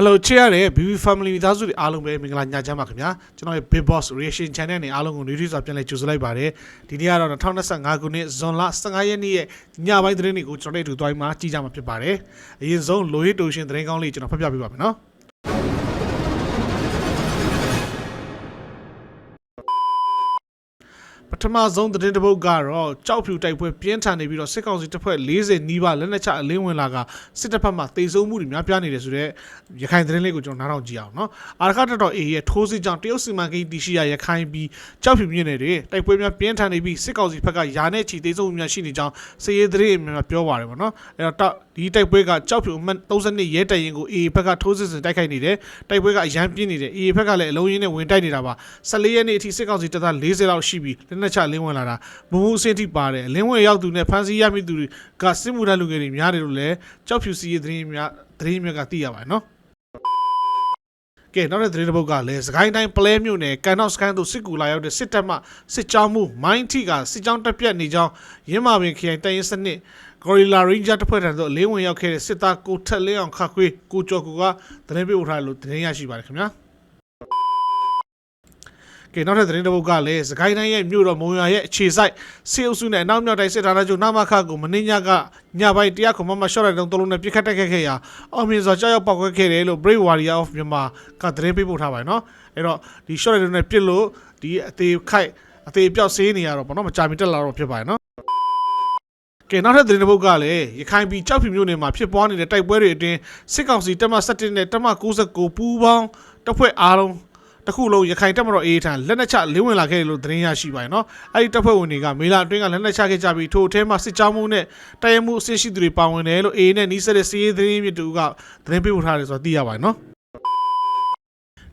Hello ချစ်ရတဲ့ BB Family မိသားစုတွေအားလုံးပဲမင်္ဂလာညချမ်းပါခင်ဗျာကျွန်တော်ရဲ့ Big Boss Reaction Channel နဲ့အားလုံးကို new news ပြန်လည်ကြိုဆိုလိုက်ပါတယ်ဒီနေ့ကတော့2025ခုနှစ်ဇွန်လ15ရက်နေ့ရဲ့ညပိုင်းသတင်းတွေကိုကျွန်တော်တို့အတူသွားပြီးမှကြည့်ကြမှာဖြစ်ပါတယ်အရင်ဆုံးလိုဟစ်တိုရှင်သတင်းကောင်းလေးကျွန်တော်ဖတ်ပြပေးပါမယ်နော် ပထမဆုံးသတင်းတစ်ပုဒ်ကတော့ကြောက်ဖြူတိုက်ပွဲပြင်းထန်နေပြီးတော့စစ်ကောင်စီတပ်ဖွဲ့40နီးပါးလက်နက်ချအလင်းဝင်လာကစစ်တပ်ဖက်မှတေဆုံးမှုတွေများပြားနေတယ်ဆိုတော့ရခိုင်သတင်းလေးကိုကျွန်တော်နားထောင်ကြည့်အောင်နော်အာရခတက်တော် A ရဲ့ထိုးစစ်ကြောင့်တရုတ်စီမံကိန်းတရှိရရခိုင်ပြီးကြောက်ဖြူမြင့်နေတယ်တိုက်ပွဲများပြင်းထန်နေပြီးစစ်ကောင်စီဘက်ကယာနဲ့ချီတေဆုံးမှုများရှိနေကြောင်းစစ်ရေးသတင်းအများပြောပါတယ်ပေါ့နော်အဲ့တော့ ဒီတိုက်ပွဲကကြောက်ဖြူအမှတ်32ရဲတိုင်ရင်ကို A ဘက်ကထိုးစစ်စင်တိုက်ခိုက်နေတယ်တိုက်ပွဲကအရန်ပြင်းနေတယ် A ဘက်ကလည်းအလုံးရင်းနဲ့ဝင်တိုက်နေတာပါ14ရက်နေ့အထိစစ်ကောင်စီတပ်သား40လောက်ရှိပြီးလက်နက်ချလင်းဝင်လာတာမမှုအဆင့်ထိပါတယ်လင်းဝင်ရောက်သူနဲ့ဖမ်းဆီးရမိသူတွေကစစ်မှုထမ်းလူငယ်တွေများတယ်လို့လည်းကြောက်ဖြူစီရေးသတင်းများသတင်းများကသိရပါတယ်နော်ကဲ နောက်တဲ့သတင်းတစ်ပုဒ်ကလည်းစကိုင်းတိုင်းပလဲမြို့နယ်ကန်နောက်စကန်သို့စစ်ကူလာရောက်တဲ့စစ်တပ်မှစစ်ကြောင်းမှုမိုင်းထိကစစ်ကြောင်းတက်ပြတ်နေကြောင်းရင်းမာပင်ခရိုင်တိုင်ရင်စနစ် Gorilla Ranger တပ်ဖွဲ့ထံသို့အလင်းဝင်ရောက်ခဲ့တဲ့စစ်သားကိုထက်လင်းအောင်ခခွေးကိုကျော်ကူကသတင်းပေးပို့ထားတယ်လို့သတင်းရရှိပါတယ်ခင်ဗျာ ကဲနောက်ထပ်သတင်းတစ်ပုဒ်ကလည်းစကိုင်းတိုင်းရဲ့မြို့တော်မုံရွာရဲ့အခြေစိုက်စေအုပ်စုနဲ့အနောက်မြောက်တိုင်းစစ်ဌာနချုပ်နမခကိုမင်းညကညပိုင်းတရားခုံမမရှော့တဲ့တုံးတလုံးနဲ့ပြစ်ခတ်တိုက်ခတ်ခဲ့ရာအောင်မြင်စွာကြောက်ရောက်ပောက်ခွဲခဲ့တယ်လို့ Brave Warrior of Myanmar ကသတင်းပေးပို့ထားပါတယ်နော်အဲ့တော့ဒီ short တဲ့တုံးနဲ့ပြစ်လို့ဒီအသေးခိုက်အသေးပြောက်ဆေးနေရတော့ဗောနော်မကြာမီတက်လာတော့ဖြစ်ပါတယ်နော်ကဲနောက်ထပ်သတင်းတစ်ပုဒ်ကလည်းရခိုင်ပြည်ကြောက်ဖြူမြို့နယ်မှာဖြစ်ပွားနေတဲ့တိုက်ပွဲတွေအတွင်းစစ်ကောင်စီတပ်မ17နဲ့တပ်မ69ပူးပေါင်းတပ်ဖွဲ့အားလုံး တစ်ခုလုံးရခိုင်တပ်မတော်အေးထံလက်နက်ချလင်းဝင်လာခဲ့တယ်လို့သတင်းရရှိပါတယ်နော်အဲ့ဒီတပ်ဖွဲ့ဝင်တွေကမေလာအတွင်းကလက်နက်ချခဲ့ကြပြီးထိုအထဲမှာစစ်ကြောင်းမှုနဲ့တိုက်ရိုက်မှုအဆင့်ရှိသူတွေပါဝင်တယ်လို့အေးနဲ့နီးစပ်တဲ့စီးရေးသတင်းမြစ်တူကသတင်းပေးပို့ထားတယ်ဆိုတော့သိရပါတယ်နော်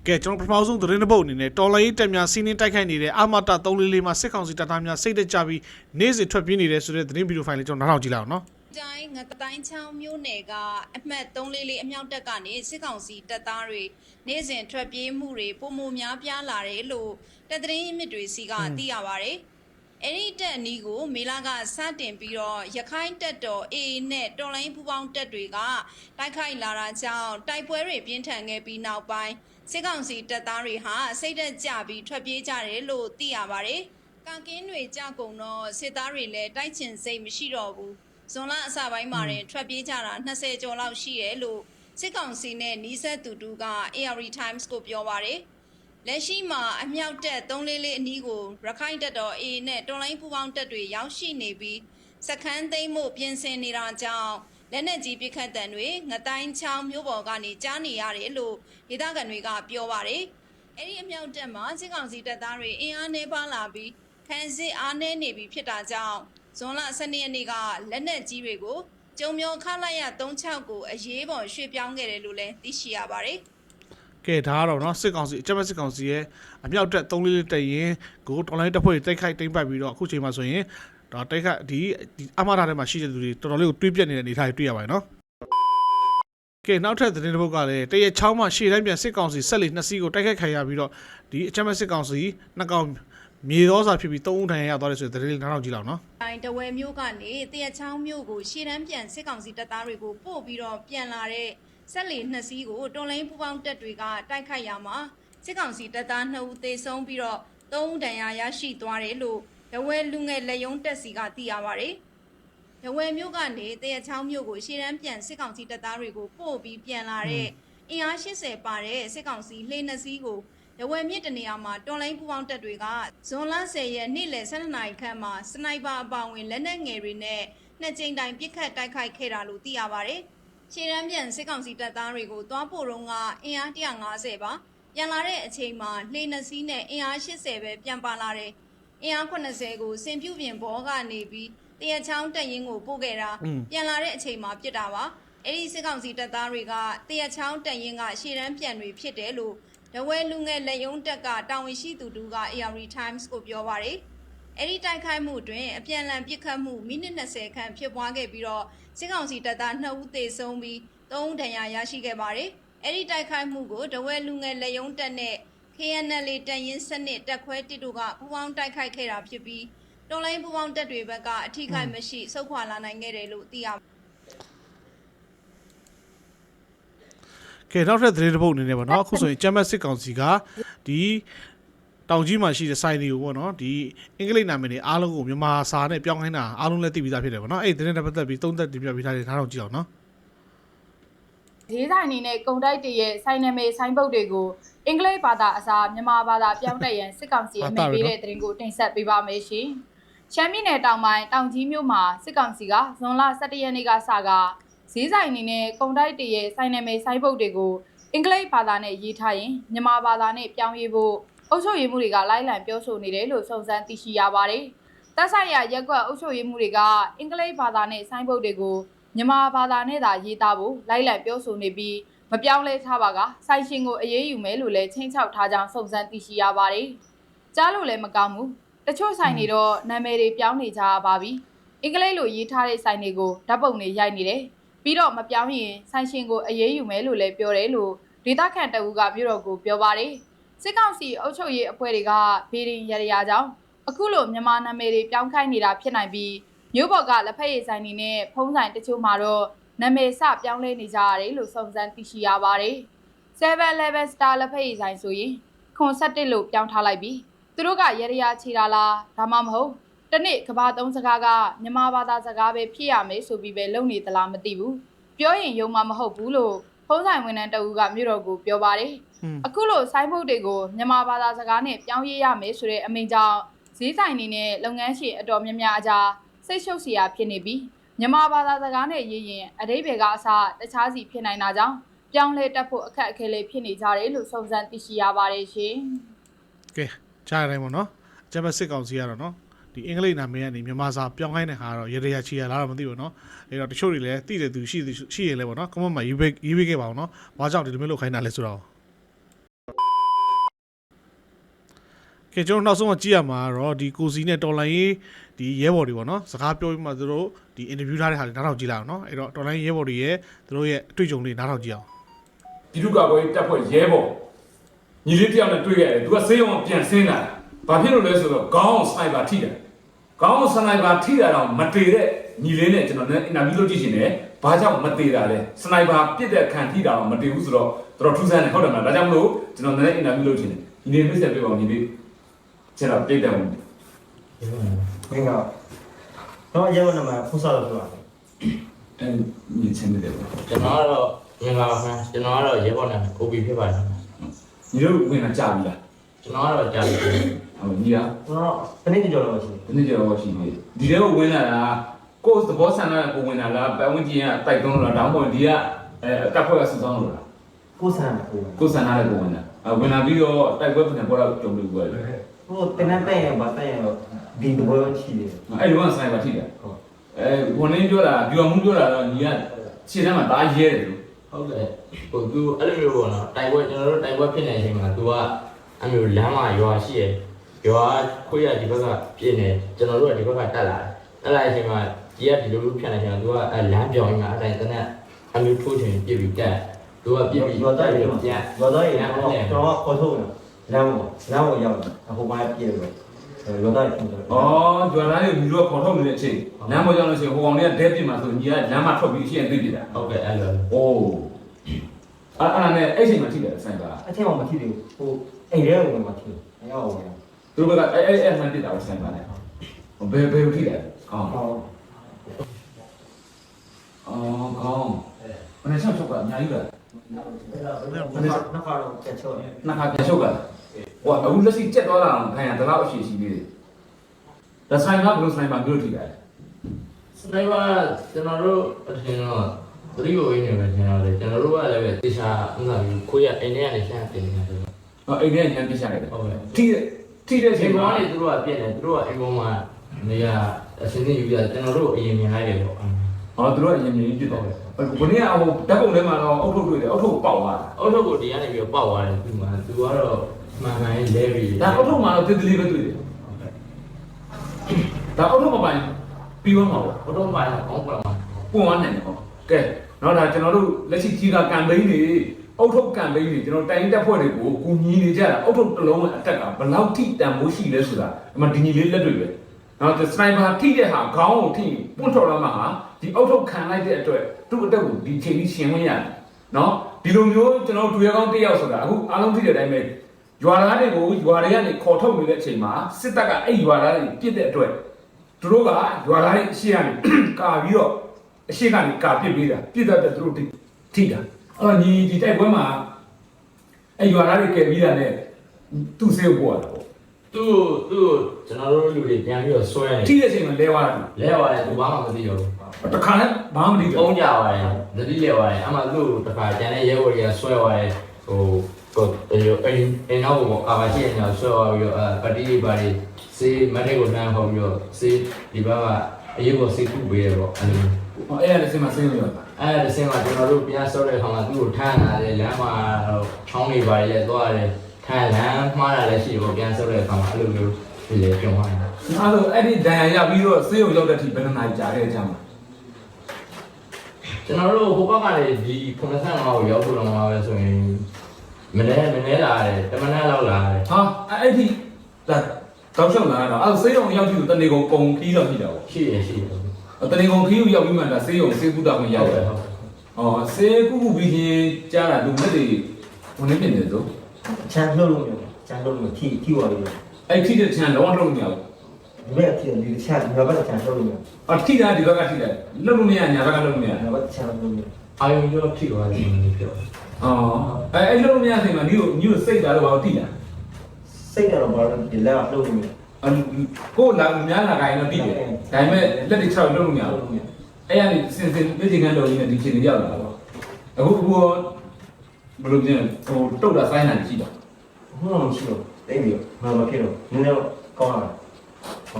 ကဲကျွန်တော်ပထမဆုံးသတင်းတစ်ပုဒ်အနေနဲ့တော်လိုင်းတက်များစီးနင်းတိုက်ခိုက်နေတဲ့အာမတာ344မှာစစ်ကောင်စီတပ်သားများစိတ်တကြပြီးနေ့စဉ်ထွက်ပြေးနေတယ်ဆိုတဲ့သတင်းဗီဒီယိုဖိုင်လေးကျွန်တော်နားထောင်ကြည့်လိုက်အောင်နော် တိုင်းငတိုင်းချောင်းမြို့နယ်ကအမှတ်344အမြောက်တပ်ကနေစစ်ကောင်စီတပ်သားတွေနေ့စဉ်ထွက်ပြေးမှုတွေပုံမများပြားလာတယ်လို့တပ်သတင်းမြစ်တွေစီကသိရပါဗျ။အဲ့ဒီတပ်အနီးကိုမေလာကစတင်ပြီးတော့ရခိုင်တပ်တော် AA နဲ့တော်လိုင်းပူပေါင်းတပ်တွေကတိုက်ခိုက်လာတာကြောင့်တိုက်ပွဲတွေပြင်းထန်ခဲ့ပြီးနောက်ပိုင်းစစ်ကောင်စီတပ်သားတွေဟာစိတ်သက်ကြပြီးထွက်ပြေးကြတယ်လို့သိရပါဗျ။ကံကင်းတွေကြကုန်တော့စစ်သားတွေလည်းတိုက်ချင်စိတ်မရှိတော့ဘူး။ ဇွန်လအစပိုင်းမှာတင်ထွက်ပြေးကြတာ20ကျော်လောက်ရှိရဲလို့စစ်ကောင်စီနဲ့နီးစပ်သူတူက AR Times ကိုပြောပါတယ်။လက်ရှိမှာအမြောက်တက်344အနီးကိုရခိုင်တပ်တော် A နဲ့တော်လိုင်းပူပေါင်းတပ်တွေရောက်ရှိနေပြီးစခန်းသိမ်းမှုပြင်ဆင်နေတာကြောင့်လက်နက်ကြီးပစ်ခတ်တံတွေငတိုင်းချောင်းမြို့ပေါ်ကနေကြားနေရတယ်လို့ဒေသခံတွေကပြောပါတယ်။အဲ့ဒီအမြောက်တက်မှာစစ်ကောင်စီတပ်သားတွေအင်အားနှဲပါလာပြီးခန်းစစ်အားနှဲနေပြီဖြစ်တာကြောင့် ဇွန်လ12ရက်နေ့ကလက်နက်ကြီးတွေကိုကျုံမျောခလိုက်ရ36ကိုအရေးပေါ်ရွှေ့ပြောင်းခဲ့တယ်လို့လည်းသိရှိရပါတယ်။ကဲဒါကတော့နော်စစ်ကောင်စီအကြမ်းဖက်စစ်ကောင်စီရဲ့အမြောက်တက်3လေးတက်ရင်ကိုတော်လိုင်းတပ်ဖွဲ့တိုက်ခိုက်တိမ့်ပတ်ပြီးတော့အခုချိန်မှာဆိုရင်ဒါတိုက်ခိုက်ဒီအမတားထဲမှာရှိတဲ့သူတွေတော်တော်လေးကိုတွေးပြက်နေတဲ့အနေအထားတွေတွေ့ရပါတယ်နော်။ကဲနောက်ထပ်သတင်းတစ်ပုဒ်ကလည်းတရက်ချောင်းမှာရှေ့တိုင်းပြန်စစ်ကောင်စီဆက်လီနှစ်စီးကိုတိုက်ခိုက်ခံရပြီးတော့ဒီအချမ်းမဲ့စစ်ကောင်စီနှစ်ကောင် မြေသောစာဖြစ်ပြီး၃ဦးထိုင်ရရသွားတယ်ဆိုတဲ့သတင်းလေးနားထောင်ကြည့်လောက်နော်။တိုင်းတဝဲမျိုးကနေတရချောင်းမျိုးကိုရှေ့တန်းပြန်စစ်ကောင်စီတပ်သားတွေကိုပို့ပြီးတော့ပြန်လာတဲ့ဆက်လီနှစ်စီးကိုတွန်လိုင်းပူပေါင်းတပ်တွေကတိုက်ခိုက်ရမှာစစ်ကောင်စီတပ်သား2ဦးသေဆုံးပြီးတော့3ဦးဒဏ်ရာရရှိသွားတယ်လို့တဝဲလူငယ်လက်ယုံတက်စီကသိရပါဗျ။တဝဲမျိုးကနေတရချောင်းမျိုးကိုရှေ့တန်းပြန်စစ်ကောင်စီတပ်သားတွေကိုပို့ပြီးပြန်လာတဲ့အင်အား80ပါတဲ့စစ်ကောင်စီလှေနှစ်စီးကို ရဝဲမြစ်တနေရာမှာတော်လိုင်းပူပေါင်းတပ်တွေကဇွန်လ10ရက်နေ့လယ်12နာရီခန့်မှာစနိုက်ပါအပါအဝင်လက်နက်ငယ်တွေနဲ့နှစ်ကြိမ်တိုင်ပစ်ခတ်တိုက်ခိုက်ခဲ့တာလို့သိရပါတယ်။ခြေရန်ပြန်စစ်ကောင်စီတပ်သားတွေကိုသွားပို့တော့ကအင်အား150ပါပြန်လာတဲ့အချိန်မှာလှေနှစ်စီးနဲ့အင်အား80ပဲပြန်ပါလာတယ်။အင်အား80ကိုစင်ပြုတ်ပြင်ဘောကနေပြီးတရချောင်းတက်ရင်ကိုပို့ခဲ့တာอืมပြန်လာတဲ့အချိန်မှာပြစ်တာပါအဲ့ဒီစစ်ကောင်စီတပ်သားတွေကတရချောင်းတက်ရင်ကရှေ့တန်းပြန်တွေဖြစ်တယ်လို့ ဒဝဲလူငယ်လက်ယုံတက်ကတာဝန်ရှိသူတူက AR Times ကိုပြောပါတယ်အဲ့ဒီတိုက်ခိုက်မှုအတွင်းအပြန်အလှန်ပစ်ခတ်မှုမိနစ်20ခန့်ဖြစ်ပွားခဲ့ပြီးတော့စစ်ကောင်စီတပ်သား2ဦးသေဆုံးပြီး3ဦးဒဏ်ရာရရှိခဲ့ပါတယ်အဲ့ဒီတိုက်ခိုက်မှုကိုဒဝဲလူငယ်လက်ယုံတက်နဲ့ KNL တန်ရင်စနစ်တက်ခွဲတစ်တို့ကပူးပေါင်းတိုက်ခိုက်ခဲ့တာဖြစ်ပြီးတော်လိုင်းပူးပေါင်းတက်တွေဘက်ကအထိခိုက်မရှိစုခွာလာနိုင်ခဲ့တယ်လို့သိရ ကဲနောက်ထပ်သတင်းတစ်ပုဒ်အနေနဲ့ပေါ့နော်အခုဆိုရင်ကျမ်းမတ်စစ်ကောင်စီကဒီတောင်ကြီးမှာရှိတဲ့စိုင်းတွေကိုပေါ့နော်ဒီအင်္ဂလိပ်နာမည်တွေအားလုံးကိုမြန်မာစာနဲ့ပြောင်းခိုင်းတာအားလုံးလည်းသိပြီးသားဖြစ်တယ်ပေါ့နော်အဲ့ဒီသတင်းနဲ့ပတ်သက်ပြီးသုံးသက်တင်ပြပေးထားတဲ့ထားတော့ကြည့်အောင်နော်ဈေးဆိုင်အနေနဲ့ကုန်တိုက်တွေရဲ့ဆိုင်နာမည်ဆိုင်ပုတ်တွေကိုအင်္ဂလိပ်ဘာသာအစားမြန်မာဘာသာပြောင်းတက်ရန်စစ်ကောင်စီအမိန့်ပေးတဲ့သတင်းကိုတင်ဆက်ပေးပါမယ်ရှင်။ချမ်းပြည်နယ်တောင်ပိုင်းတောင်ကြီးမြို့မှာစစ်ကောင်စီကဇွန်လ17ရက်နေ့ကစက ဈေးဆိုင်အနေနဲ့ကုန်တိုက်တွေရဲ့ဆိုင်နာမည်ဆိုင်ပုတ်တွေကိုအင်္ဂလိပ်ဘာသာနဲ့ရေးထားရင်မြန်မာဘာသာနဲ့ပြောင်းရေးဖို့အုပ်ချုပ်ရေးမှုတွေကလိုက်လံပြောဆိုနေတယ်လို့စုံစမ်းသိရှိရပါတယ်။တပ်ဆိုင်ရာရက်ကွက်အုပ်ချုပ်ရေးမှုတွေကအင်္ဂလိပ်ဘာသာနဲ့ဆိုင်ပုတ်တွေကိုမြန်မာဘာသာနဲ့သာရေးသားဖို့လိုက်လံပြောဆိုနေပြီးမပြောင်းလဲထားပါကစိုင်းရှင်ကိုအရေးယူမယ်လို့လည်းချင်းချောက်ထားကြောင်းစုံစမ်းသိရှိရပါတယ်။ကြားလို့လည်းမကောင်းဘူး။တချို့ဆိုင်တွေတော့နာမည်တွေပြောင်းနေကြပါပြီ။အင်္ဂလိပ်လိုရေးထားတဲ့ဆိုင်တွေကိုဓာတ်ပုံတွေရိုက်နေတယ်။ ပြီးတော့မပြောင်းရင်စိုင်းရှင်ကိုအရေးယူမယ်လို့လည်းပြောတယ်လို့ဒေသခံတအူးကမြို့တော်ကိုပြောပါတယ်။စစ်ကောင်စီအုပ်ချုပ်ရေးအဖွဲ့တွေကဗီရင်ရရရာကြောင့်အခုလိုမြန်မာနာမည်တွေပြောင်းခိုင်းနေတာဖြစ်နိုင်ပြီးမြို့ပေါ်ကလက်ဖက်ရည်ဆိုင်တွေနဲ့ဖုံးဆိုင်တချို့မှာတော့နာမည်စပြောင်းလဲနေကြရတယ်လို့စုံစမ်းသိရှိရပါတယ်။ 7-Eleven Star လက်ဖက်ရည်ဆိုင်ဆိုရင်ခွန်7လို့ပြောင်းထားလိုက်ပြီးသူတို့ကရရရာခြေတာလားဒါမှမဟုတ် တနေ့ကဘာသုံးစကားကမြန်မာဘာသာစကားပဲဖြစ်ရမယ်ဆိုပြီးပဲလုပ်နေသလားမသိဘူးပြောရင်ယုံမှာမဟုတ်ဘူးလို့ဖုံးဆိုင်ဝန်ထမ်းတဦးကမြို့တော်ကိုပြောပါတယ်အခုလိုဆိုင်းဘုတ်တွေကိုမြန်မာဘာသာစကားနဲ့ပြောင်းရေးရမယ်ဆိုတဲ့အမိန့်ကြောင့်ဈေးဆိုင်တွေနဲ့လုပ်ငန်းရှင်အတော်များများအကြားစိတ်ရှုပ်စရာဖြစ်နေပြီးမြန်မာဘာသာစကားနဲ့ရေးရင်အတိတ်ဘယ်ကအစတခြားစီဖြစ်နိုင်တာကြောင့်ပြောင်းလဲတက်ဖို့အခက်အခဲလေးဖြစ်နေကြတယ်လို့စုံစမ်းသိရှိရပါတယ်ရှင်။ကဲကြားရတိုင်းပေါ့နော်။အကြမ်းဖက်စစ်ကောင်စီကတော့နော် ဒီအင်္ဂလိပ်နာမည်ကနေမြန်မာစာပြောင်းခိုင်းတဲ့ဟာကတော့ရေရချီရလားတော့မသိဘူးနော်အဲ့တော့တချို့တွေလည်းသိတယ်သူရှိသူရှိရလဲပေါ့နော် comment မှာရေးပေးရေးပေးခဲ့ပါအောင်နော်ဘာကြောင့်ဒီလိုမျိုးလုပ်ခိုင်းတာလဲဆိုတော့ကဲကျွန်တော်နောက်ဆုံးကကြည့်ရမှာကတော့ဒီကိုစီနဲ့တော်လိုင်းရေးဒီရဲဘော်တွေပေါ့နော်စကားပြောပြီးမှသူတို့ဒီ interview ထားတဲ့ဟာတွေနားထောင်ကြည့်လိုက်အောင်နော်အဲ့တော့တော်လိုင်းရဲဘော်တွေရဲ့သူတို့ရဲ့အတွေ့အကြုံတွေနားထောင်ကြည့်အောင်ဒီလူကပွဲတက်ဖွဲ့ရဲဘော်ညီလေးတယောက်နဲ့တွေ့ရတယ်သူကဆေးရုံကပြန်ဆင်းလာဘာဖြစ်လို့လဲဆိုတော့ခေါင်းအောင်ဆိုင်ပါထိတယ် ခေါင်းအောင်ဆိုင်ပါထိတာတော့မတေတဲ့ညီလေးနဲ့ကျွန်တော်လည်းအင်တာဗျူးလုပ်ကြည့်ရှင်တယ်ဘာကြောင့်မတေတာလဲစနိုက်ပါပစ်တဲ့ခံထိတာတော့မတေဘူးဆိုတော့တော်တော်ထူးဆန်းတယ်ဟုတ်တယ်မလားဒါကြောင့်မလို့ကျွန်တော်လည်းအင်တာဗျူးလုပ်ချင်တယ်ညီလေးမိတ်ဆက်ပြပါဦးညီလေးကျွန်တော်ပြည့်တယ်ဝင်မင်းကတော့ရဲဘော်နာမည်ဖုန်းစားလို့ပြောတာအဲညီချင်းတယ်ကျွန်တော်ကတော့မင်္ဂလာပါခင်ဗျကျွန်တော်ကတော့ရဲဘော်နာမည် OB ဖြစ်ပါတယ်ခင်ဗျညီတို့ဝင်လာကြပြီလားကျွန်တော်ကတော့ကြာပြီ ဟုတ်ညီကကျွန်တော်တနေ့ကြော်တော့ရှိတယ်ဒီနေ့ကျော်တော့ရှိနေဒီထဲကိုဝင်လာတာကိုယ်သဘောဆန္ဒကိုဝင်လာလားပတ်ဝန်းကျင်ကတိုက်တွန်းလို့လားဒါမှမဟုတ်ဒီကအဲတပ်ဖွဲ့ကစုဆောင်းလို့လားကိုဆန်တယ်ကိုကိုယ်ဆန္ဒနဲ့ကိုဝင်လာအဝင်လာပြီးတော့တိုက်ပွဲပြန်ပေါ်တော့ကြုံလို့ပြောတယ်ဟိုတင်းတဲ့တဲ့ဘာတဲ့ဒီဘောရှိတယ်အဲ့ဒီကစနိုက်ပါထိတယ်ဟုတ်အဲဝင်နေပြောတာဒီအောင်မှုပြောတာတော့ညီကခြေထဲမှာတားရဲတယ်လို့ဟုတ်တယ်ဟိုသူအဲ့လိုမျိုးပေါ့နော်တိုင်ပွဲကျွန်တော်တို့တိုင်ပွဲဖြစ်နေတဲ့အချိန်မှာ तू ကအမျိုးလမ်းမှာရွာရှိရယ် ရွာခွေးရဒီဘက်ကပြင်းနေကျွန်တော်တို့ကဒီဘက်ကတက်လာတယ်တက်လာတဲ့အချိန်မှာကြီးကဒီလိုလိုဖြတ်နေချိန်မှာ तू ကအဲလမ်းပြောင်းနေတာအဲ့တိုင်းတနက်အမျိုးထိုးချင်ပြစ်ပြီးတက် तू ကပြစ်ပြီးရောတော့ရပြန်ရောတော့ရကျွန်တော်ခေါ်ထုတ်တယ်လမ်းပေါ်လမ်းပေါ်ရောက်တယ်အခုမှပြည့်တယ်ရောတော့ဖြစ်တယ်ဩကြွားသားတွေညီတို့ခေါ်ထုတ်နေတဲ့အချိန်လမ်းပေါ်ရောက်လို့ရှိရင်ဟိုကောင်တွေကဒဲပြစ်မှာဆိုညီကလမ်းမှာထွက်ပြီးရှင်းသိပြတာဟုတ်ကဲ့အဲ့လိုအိုးအဲ့အဲ့နဲ့အဲ့ချိန်မှာထိတယ်စနိုက်ပါအချင်းမှမဖြစ်သေးဘူးဟိုအိမ်ထဲဝင်မှဖြစ်အရောက်ဝင် သူတို့ကအဲ့အဲ့အဲ့မှန်တစ်တာကိုစနိုက်ပါနဲ့ဘယ်ဘယ်ထိတယ်အော်ဟောအော်ကောင်းဘယ်နဲ့ချက်ချုပ်ကအများကြီးပဲနှစ်ခါတော့ချက်ချောနှစ်ခါပြန်ချုပ်ကဟိုအခုလက်ရှိကြက်သွားတာခံရတော့အရှိရှိသေးတယ်ဒါဆိုင်ကဘယ်လိုဆိုင်ပါမျိုးထိတယ်စနိုက်ပါကျွန်တော်တို့အထင်တော့သတိကိုရင်းနေမယ်ထင်ရတယ်ကျွန်တော်တို့ကလည်းပဲတေချာဥစ္စာမျိုးခွေးရအိမ်ထဲကနေဆန်းတင်နေတယ်ဟောအိမ်ထဲညံပြချရတယ်ဟုတ်ကဲ့ထိ ထိတဲ့အဒီချိန်ကောင်မှာကနေသူတို့ကပြက်တယ်သူတို့ကအိမ်ပေါ်မှာနေရအစင်းင်းယူပြကျွန်တော်တို့အရင်မြင်လိုက်တယ်ပေါ့ဟောသူတို့ကအရင်မြင်ပြစ်တော့ဘယ်နေ့ကဟိုဓာတ်ပုံထဲမှာတော့အုတ်ထုတ်တွေ့တယ်အုတ်ထုတ်ပေါက်သွားတာအောက်ထုတ်ကိုဒီကနေပြီးပေါက်သွားတယ်သူကသူကတော့မှန်မှန်လဲပြီးဒါအုတ်ထုတ်မှာတော့တစ်တလေးပဲတွေ့တယ်ဒါအုတ်ထုတ်မပိုင်ပြီးသွားမှာပေါ့အောက်ထုတ်မှာကောင်းပါမှာပွင့်သွားနိုင်တယ်ပေါ့ကဲတော့ဒါကျွန်တော်တို့လက်ရှိကြီးကကမ်ပိန်းတွေ အုတ်ထုတ်ကမ်ပိန်းတွေကျွန်တော်တိုင်းတက်ဖွဲ့တွေကိုကူညီနေကြတာအုတ်ထုတ်တစ်လုံးအတက်ကဘယ်လောက်ထိတန်မိုးရှိလဲဆိုတာအမှဒီညီလေးလက်တွေပဲနော်စနိုက်ပါထိတဲ့ဟာခေါင်းကိုထိပွင့်ထွက်လာမှာဟာဒီအုတ်ထုတ်ခံလိုက်တဲ့အတွက်သူ့အတက်ကိုဒီချိန်ကြီးရှင်ဝင်ရတယ်နော်ဒီလိုမျိုးကျွန်တော်တို့တွေ့ရကောင်းတစ်ယောက်ဆိုတာအခုအားလုံးသိတဲ့အတိုင်းပဲရွာသားတွေကိုရွာတွေကနေခေါ်ထုတ်နေတဲ့အချိန်မှာစစ်တပ်ကအဲ့ရွာသားတွေပြစ်တဲ့အတွက်သူတို့ကရွာသားတွေအရှိကနေကာပြီးတော့အရှိကနေကာပစ်ပေးတာပြစ်တတ်တဲ့သူတို့ထိတာ အဲ့တော့ညီဒီတိုက်ပွဲမှာအဲ့ရွာသားတွေကယ်ပြီးတာနဲ့သူ့ဆေးကိုပို့ရတာပေါ့သူ့သူ့ကျွန်တော်တို့လူတွေပြန်ပြီးတော့ဆွဲနေထိတဲ့အချိန်မှာလဲသွားတာလဲပါတယ်သူဘာမှမသိတော့ဘူးတခါနဲ့ဘာမှမသိပုံဘူးကြပါတယ်သတိလဲပါတယ်အမှသူ့တခါကျန်တဲ့ရဲဘော်တွေကဆွဲသွားတယ်ဟိုဟိုအရင်အရင်နောက်ဘောကာပါရှိနေတော့ဆွဲသွားပြီးတော့အဲပတိပါရီစေးမနေ့ကလမ်းဟောပြီးတော့စေးဒီဘက်ကအရေးပေါ်စေးခုပေးရတော့အဲ့လိုအဲ့ရတဲ့စင်မှာဆင်းလို့ရတာ အဲ့ဒါစင်မှာကျွန်တော်တို့ပြန်ဆော့တဲ့ခါမှာသူ့ကိုထမ်းလာတယ်လမ်းမှာချောင်းတွေပါလေသွားတယ်ထမ်းလမ်းမှားတာလည်းရှိတယ်ပေါ့ပြန်ဆော့တဲ့ခါမှာအဲ့လိုမျိုးဒီလေကြုံရတယ်အဲ့တော့အဲ့ဒီဒဏ်ရာရပြီးတော့ဆေးရုံရောက်တဲ့အထိဘယ်နှစ်နာရီကြာတဲ့အကြောင်းကျွန်တော်တို့ဟိုဘက်ကလည်းဒီ95ကိုရောက်ဖို့တော့မှာပဲဆိုရင်မနေ့မနေ့လာတယ်တမနက်လောက်လာတယ်ဟာအဲ့ဒီဒါတောက်လျှောက်လာတော့အဲ့ဆေးရုံရောက်ပြီးတော့တနေကုန်ပုံခီးတော့ရှိတာပေါ့ရှိရရှိတယ်ဟု တ်တနေကုန်ခီးကိုရောက်ပြီးမှဒါဆေးရုံဆေးကုသခွင့်ရဟုတ်တတယ်ယ်ဟုတ်တယ်။အော်ဆေးကုကုပြီးချင်းကြားတာလူလက်တွေဝင်နေတယ်ဆိုချမ်းလှုပ်လို့မရဘူးချမ်းလှုပ်လို့ထိထိသွားပြီအဲ့ထိတဲ့ချန်လုံးဝလုံးမရဘူးဒီဘက်ထိဒီချမ်းဒီဘက်ချမ်းလှုပ်လို့မရ။အော်ထိတာဒီဘက်ကထိတယ်လုံးလို့မရညာဘက်ကလုံးလို့မရဘူးဒီဘက်ချမ်းလှုပ်လို့အာယုံကျော်ထိသွားတယ်မင်းပြော။အော်အဲ့အဲ့လုံးလို့မရချိန်မှာညီကိုညီကိုစိတ်တာတော့ဘာလို့ထိတာစိတ်ကတော့ဘာလို့ဒီလက်ကလှုပ်လို့မ ရ။အကိုလာများလာခိုင်းတော့ထိတယ်။ဒါပေမဲ့လက်တွေခြေထောက်လုံးလို့မရဘူး။အဲ့ရနေစင်စင်ပြည့်ချင်ကန်လုံးကြီးနဲ့ဒီချိန်ရောက်လာတာပေါ့။အခုအခုဘယ်လိုပြန်ဟိုတုတ်တာဆိုင်းတာရှိတော့ဘူးဟုတ်မရှိတော့တိတ်ပြီးတော့မဖြစ်တော့နည်းနည်းကောင်းလာဟော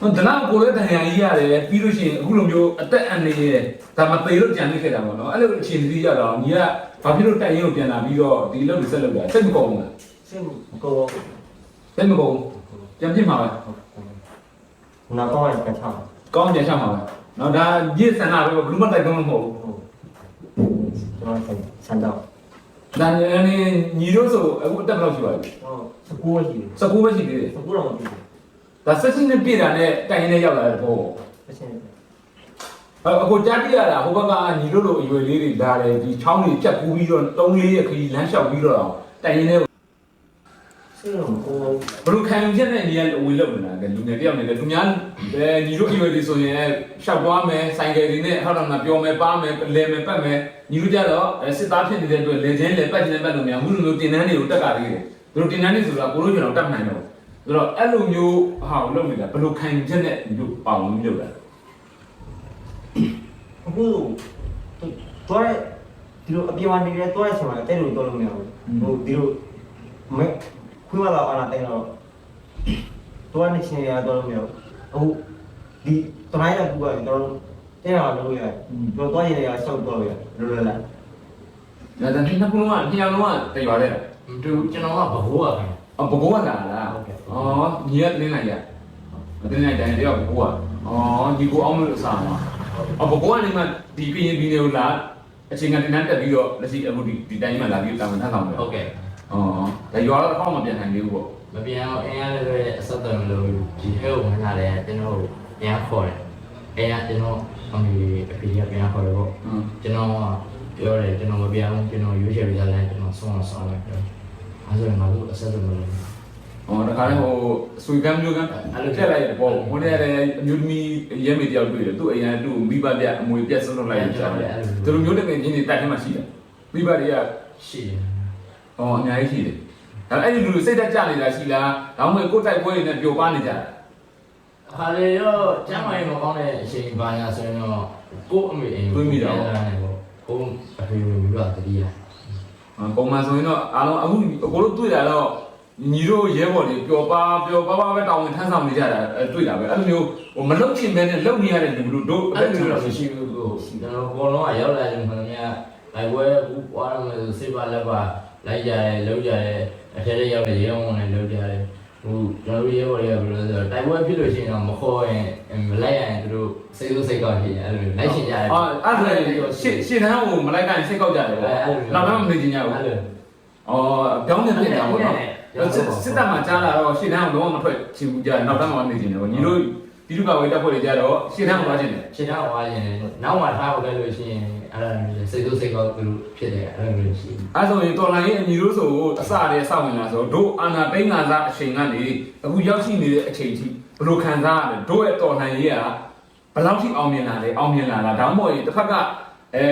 ဟိုဒနာကိုလည်းတန်ရာကြီးရတယ်ပြီးလို့ရှိရင်အခုလိုမျိုးအသက်အန္တရာယ်ဒါမှပေလို့ကြံနေခဲ့တာပေါ့နော်အဲ့လိုအခြေအနေကြီးရတော့ညီကဘာဖြစ်လို့တိုင်ရင်ကိုပြန်လာပြီးတော့ဒီလောက်ဆက်လုပ်တာစိတ်မကောင်းဘူးလားစိတ်ကောစိတ်မကောင်း ပြန်ပြစ်မှာပဲနာကောင်းရင်ကချမ်းကောင်းပြန်ချမှာပဲနော်ဒါရစ်ဆန္ဒပဲဘယ်လိုမှတိုက်တွန်းမှာမဟုတ်ဘူးဟုတ်ကျွန်တော်ဆိုင်ဆန်တော့ဒါနဲ့ညီတို့ဆိုအခုအသက်ဘယ်လောက်ရှိပါလဲစကူရှိတယ်19ပဲရှိသေးတယ်စကူတော့မပြီးဘူးဒါဆက်ချင်းနဲ့ပြည့်တာနဲ့တိုင်ရင်နဲ့ရောက်လာတဲ့ဘောအချင်းအခုကြားပြရတာဟိုဘက်ကညီတို့လိုအရွယ်လေးတွေလာတယ်ဒီချောင်းတွေဖြတ်ကူးပြီးတော့3လေးရက်ခရီးလမ်းလျှောက်ပြီးတော့တိုင်ရင်နဲ့စိတ်တော့ကို ဘလို့ခံယူချက်နဲ့ညီကဝင်လို့နေတာကလူငယ်တယောက်နေတယ်သူများအဲညီတို့အရွယ်တွေဆိုရင်ရှောက်သွားမယ်ဆိုင်ကယ်တွေနဲ့ဟောက်တော့မှပြောမယ်ပါမယ်လဲမယ်ပတ်မယ်ညီတို့ကြတော့စစ်သားဖြစ်နေတဲ့အတွက်လေချင်းလေပတ်ချင်းပတ်လို့မရဘူးလူမျိုးတင်တန်းတွေကိုတက်ကြသေးတယ်သူတို့တင်တန်းတွေဆိုတာကိုလိုကျွန်တော်တက်နိုင်တော့ဆိုတော့အဲ့လိုမျိုးဟာကိုလုပ်နေတာဘလို့ခံယူချက်နဲ့ညီတို့ပါဝင်လုပ်တာအခုတော့ဒီလိုအပြေဝင်နေတယ်တော့ဆင်မှာတဲ့လို့တော့လို့မရဘူးဟိုဒီလိုမဲ ခွေးမလာအားတဲ့တော့တော့နေချင်းရတော့လို့မရဘူးအခုဒီတမိုင်းကကူကတော့တဲ့ရလို့ရတယ်တော့တော့ရင်ရဆောက်တော့ရလို့လားဒါတန်းနှစ်ခုလုံးကတရားလုံးကတရွာတဲ့သူကျွန်တော်ကဘဘိုးကခင်အော်ဘကိုးကလာလားအော်ညီကတင်းနိုင်ရတင်းနိုင်တယ်တယောက်ဘကိုးကအော်ညီကိုအောင်လို့စားမှာအော်ဘကိုးကနေမှဒီပြင်းပြင်းလေးလာအချိန်ကတင်းတန်းတက်ပြီးတော့လက်ရှိအခုဒီဒီတိုင်းမှာလာပြီးတာဝန်ထမ်းဆောင်တယ်ဟုတ်ကဲ့ อ๋อဒါရွာတော့တော့မပြန်နိုင်သေးဘူးပေါ့ မပြန်အောင်အင်းရလည်းအဆက်တော်မလို့ဒီဟဲကိုဝင်လာတယ်ကျွန်တော်ပြန်ခေါ်တယ်အဲရကျွန်တော်အမေအဖေကပြန်ခေါ်တယ်ပေါ့ อืม ကျွန်တော်ပြောတယ်ကျွန်တော်မပြောင်းကျွန်တော်ရွေးချယ်ပြီးသားလဲကျွန်တော်ဆုံးအောင်ဆောင်လိုက်တယ်အဲဆိုရင်ငါတို့အဆက်တော်မလို့ อ๋อဒါခါလေးဟိုဆွေကမ်းမျိုးကမ်းတက်လိုက်ပေါ့ဟိုတည်းလည်းအမျိုးသမီးရဲမေတယောက်တွေ့တယ်သူ့အိမ်ကသူ့မိဘပြအမွေပြက်ဆုံးလုပ်လိုက်ကြတယ်သူတို့မျိုးတကယ်ချင်းတွေတက်ထဲမှာရှိတယ်မိဘတွေက ရှိတယ် อ๋อအများကြီးရှိတယ်ဒါအဲ့ဒီလူတွေစိတ်သက်ကြနေတာရှိလားဒါမှမဟုတ်ကိုယ်တိုက်ပွဲတွေနဲ့ပျော်ပါနေကြတာဟာလေရောကျမ်းမာရေးမကောင်းတဲ့အချိန်ပါညာဆိုရင်တော့ကို့အမေအိမ်ကိုအဖေမျိုးကတတိယပုံမှန်ဆိုရင်တော့အားလုံးအခုအကိုတို့တွေ့တာတော့ညီတို့ရဲဘော်တွေပျော်ပါပျော်ပါပါပဲတောင်းဝင်ထမ်းဆောင်နေကြတာတွေ့တာပဲအဲ့လိုမျိုးဟိုမလုတ်ချင်မဲနဲ့လုတ်နေရတဲ့လူတို့တို့အဲ့လိုတော့မရှိဘူးကိုကျွန်တော်ဘောလုံးကရောက်လာတယ်ခဏမြလိုက်ပွဲဘူးပွားရမယ်စေပါလက်ပါ လိုက်ကြတယ်လုံးကြတယ်အထက်လေးရောက်တယ်ရဲဝန်နဲ့လုံးကြတယ်ဟိုကျွန်တော်ရဲဘော်တွေကဘယ်လိုလဲဆိုတော့တိုက်ပွဲဖြစ်လို့ရှိရင်တော့မခေါ်ရင်မလိုက်ရင်သူတို့စိတ်ဆိုးစိတ်ကောက်ဖြစ်ရင်အဲ့လိုလိုက်ရှင်ကြတယ်အာအဲ့ဒါရှေ့ရှေ့တန်းကိုမလိုက်ကန်စိတ်ကောက်ကြတယ်ပေါ့နောက်တော့မနေကြညာဘူးအဲ့လိုအော်ပြောင်းနေပြစ်တာပေါ့နော်စစ်တပ်မှာကြားလာတော့ရှေ့တန်းကတော့မထွက်ချင်ဘူးကြာနောက်တန်းမှာနေကြတယ်ပေါ့ညီတို့ ပြည်သူ့ကာကွယ်ရေးတပ်ဖွဲ့တွေကြတော့ရှင်းထမ်းမှာခြင်းတယ်ရှင်းတော့သွားရင်နောက်မှထားဖို့လည်းလို့ရှိရင်အဲ့ဒါမျိုးစိတ်ဆိုးစိတ်ကောက်သူဖြစ်တယ်အဲ့လိုမျိုးရှိအဲဆိုရင်တော်လိုင်းရဲ့အညီလို့ဆိုအစတည်းစောင့်နေတာဆိုတို့အာနာတိန်္ဂါစားအချိန်ကနေအခုရောက်ရှိနေတဲ့အချိန်ထိဘယ်လိုခံစားရလဲတို့ရဲ့တော်လိုင်းရေးကဘယ်လောက်ထိအောင်မြင်လာလဲအောင်မြင်လာလားဒါမှမဟုတ်ရင်တစ်ဖက်က အဲ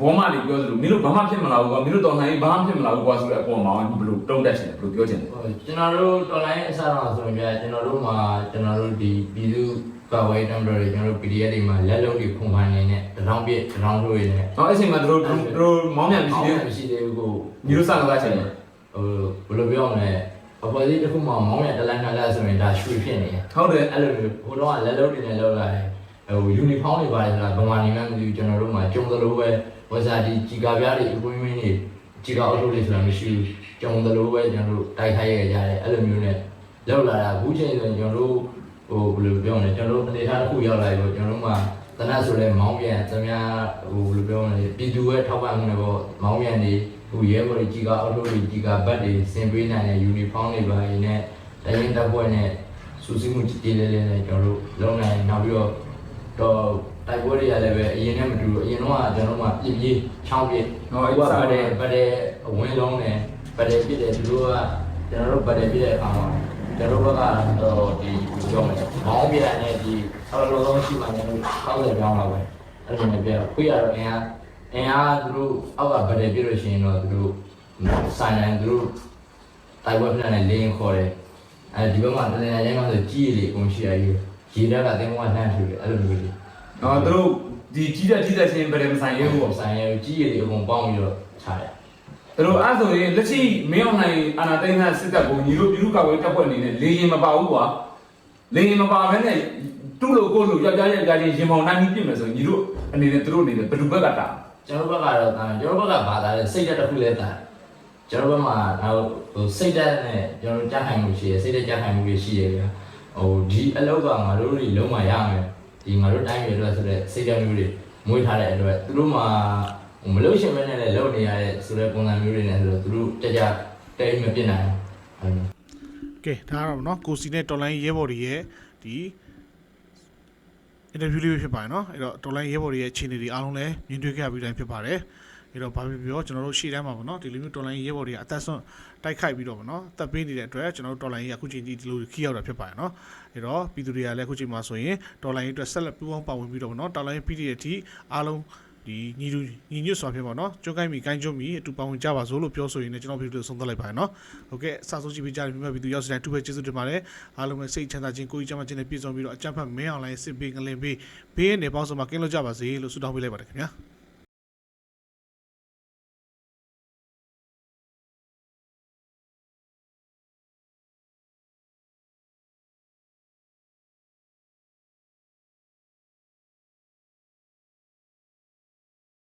ဘောမတွေပြောသလိုမင်းတို့ဘာမှဖြစ်မလာဘူးကွာမင်းတို့တော်လိုင်းရေးဘာမှဖြစ်မလာဘူးကွာဆိုတဲ့အပေါ်မှာဘယ်လိုတုံ့တက်ရှင်လဲဘယ်လိုပြောချင်လဲဟိုကျွန်တော်တို့တော်လိုင်းအစားတော့ဆိုရင်ပြကျွန်တော်တို့မှာကျွန်တော်တို့ဒီပြည်သူ့ကာဝေးနံပါတ်တွေကျွန်တော်တို့ PDF တွေမှာလက်လုံးတွေဖုန်ဖိုင်းနေနဲ့တရောင်းပြတရောင်းတို့ရနေ။ဟောအဲ့ချိန်မှာတို့တို့တို့မောင်းမြန်မရှိသေးဘူးမရှိသေးဘူးကို။ညီတို့စကားသားချိန်မှာဟိုဘယ်လိုပြောမလဲအဖွဲ့အစည်းတစ်ခုမှမောင်းရတလန်ခါလာဆိုရင်ဒါရွှေဖြစ်နေတယ်ဟုတ်တယ်အဲ့လိုမျိုးဟိုတော့ကလက်လုံးတွေနဲ့လောက်လာတယ် ဟိုယူနီဖောင်းတွေပါတယ်ဆိုတာဗမာနေမှမသိဘူးကျွန်တော်တို့မှာကျုံသလိုပဲဝဇာဒီကြီးကားပြားတွေအကွင်းဝင်းတွေကြီးကားအော်တိုတွေဆိုတာမရှိဘူးကျုံသလိုပဲကျွန်တော်တို့တိုက်ခိုက်ရကြတယ်အဲ့လိုမျိုးနဲ့လောက်လာတာအခုချိန်ဆိုရင်ကျွန်တော်တို့ဟိုဘယ်လိုပြောမလဲကျွန်တော်တို့အနေထားတစ်ခုရောက်လာပြီပေါ့ကျွန်တော်တို့မှာတနတ်ဆိုလဲမောင်းပြန်သမားဟိုဘယ်လိုပြောမလဲပြည်သူရဲ့ထောက်ပံ့မှုနဲ့ပေါ့မောင်းပြန်နေဟိုရဲဘော်တွေကြီးကားအော်တိုတွေကြီးကားဘတ်တွေဆင်ပေးနိုင်တဲ့ယူနီဖောင်းတွေပါရင်နဲ့တရင်တပ်ဖွဲ့နဲ့စူးစီးမှုတည်လေးလေးနဲ့ကျွန်တော်တို့လုံးနိုင်နောက်ပြီးတော့ တော့တိုက်ပွဲတွေကလည်းပဲအရင်နဲ့မတူဘူးအရင်တော့ကကျွန်တော်တို့ကပြည့်ပြည့်ချောင်းပြည့်ဟောဟိုအဲ့ကစပတ်တတယ်ယ်ပတ်တယ်အဝင်းလုံးနဲ့ပတ်တယ်ပြည့်တယ်သူတို့ကကျွန်တော်တို့ပတ်တယ်ပြည့်တဲ့အခါမှာကျွန်တော်တို့ဘက်ကတော့ဒီပြောမယ်မောင်းပြတဲ့နဲ့ဒီဆော်လိုလုံးရှိမှကျွန်တော်တို့60ကျောင်းလောက်ပဲအဲ့လိုမျိုးပြခွေးရတော့အင်အားအင်အားသူတို့အောက်ကပတ်တယ်ပြည့်လို့ရှိရင်တော့သူတို့ဆိုင်နိုင်သူတို့တိုက်ပွဲပြန်နဲ့လင်းခေါ်တယ်အဲဒီဘက်မှာတနေရာတိုင်းမှာဆိုကြီးရည်အကုန်ရှိရည် ရေတက်ကတင်းကနှမ်းထူတယ်အဲ့လိုမျိုးလေး။ဟောတို့ဒီကြီးတဲ့ကြီးတဲ့ချင်းပြတယ်မဆိုင်ရဘူးပေါ့ဆိုင်ရည်ကြီးရည်အကုန်ပေါင်းပြီးတော့ခြားတယ်။တို့အဲ့ဆိုရင်လက်ရှိမင်းအောင်နိုင်အာနာတိန်္ဂါစစ်တပ်ကိုညီတို့ပြည်သူ့ကာကွယ်ရေးတပ်ဖွဲ့အနေနဲ့လေရင်မပါဘူးကွာ။လေရင်မပါဘဲနဲ့တူလို့ကိုလို့ယောက်ျားယောက်ျားချင်းရင်မောင်နိုင်ပြီးပြင်မယ်ဆိုရင်ညီတို့အနေနဲ့တို့အနေနဲ့ဘယ်သူဘက်ကတာကျွန်တော်ဘက်ကတော့တာကျွန်တော်ဘက်ကဘာသာလဲစိတ်တက်တစ်ခုလဲတာကျွန်တော်ဘက်မှာတော့ဟိုစိတ်တက်နဲ့ကျွန်တော်ကြားခိုင်မှုရှိရယ်စိတ်တက်ကြားခိုင်မှုရှိရယ်ဗျာ ဟိုဒီအလောက်ကငါတို့တွေလုံးဝရမယ်ဒီငါတို့တိုင်းပြည်အတွက်ဆိုတဲ့စိတ်တက်မျိုးတွေမွေးထားတဲ့အတွက်သူတို့မှာမလို့ရှင်ပဲနဲ့လည်းလုပ်နေရတဲ့ဆိုတဲ့ပုံစံမျိုးတွေနဲ့ဆိုတော့သူတို့ကြကြတဲမပြစ်နိုင်ဘူး ကဲဒါကတော့เนาะကိုစီနဲ့တော်လိုင်းရဲဘော်တွေရဲ့ဒီအင်တာဗျူးလေးပဲဖြစ်ပါတယ်เนาะအဲ့တော့တော်လိုင်းရဲဘော်တွေရဲ့အခြေအနေတွေအားလုံးလည်းမြင်တွေ့ခဲ့ရပြီးတိုင်းဖြစ်ပါတယ် အဲ့တော့ဘာဖြစ်ပြောကျွန်တော်တို့ရှေ့တန်းမှာပေါ့နော်ဒီလိုမျိုးတော်လိုင်းရဲဘော်တွေကအသက်ဆုံးတိုက်ခိုက်ပြီးတော့ပေါ့နော်တပ်ပေးနေတဲ့အတွက်ကျွန်တော်တို့တော်လိုင်းကြီးအခုချိန်ကြီးဒီလိုခီးရောက်တာဖြစ်ပါတယ်နော်အဲ့တော့ပြည်သူတွေကလည်းအခုချိန်မှာဆိုရင်တော်လိုင်းကြီးအတွက်ဆက်လက်ပူးပေါင်းပါဝင်ပြီးတော့ပေါ့နော်တော်လိုင်းပြည်တဲ့အထိအားလုံးဒီညီလူညီညွတ်စွာဖြစ်ပါတော့ကျွတ်ကိုင်းမီကိုင်းကျွတ်မီအတူပါဝင်ကြပါစို့လို့ပြောဆိုရင်လည်းကျွန်တော်ဗီဒီယိုဆုံးသက်လိုက်ပါရနော်ဟုတ်ကဲ့စာဆုံးကြည့်ပေးကြတဲ့မြန်မာပြည်သူရောက်စတဲ့တူပဲကျေးဇူးတင်ပါတယ်အားလုံးပဲစိတ်ချမ်းသာခြင်းကိုယ်ကြီးချမ်းသာခြင်းနဲ့ပြည့်စုံပြီးတော့အကြံဖတ်မင်းအောင်လိုင်းစစ်ပေးငလင်ပေးဘေးရနေပေါင်းစုံမှာကင်းလို့ကြပါစေလို့ဆုတောင်းပေးလိုက်ပါတယ်ခင်ဗျာ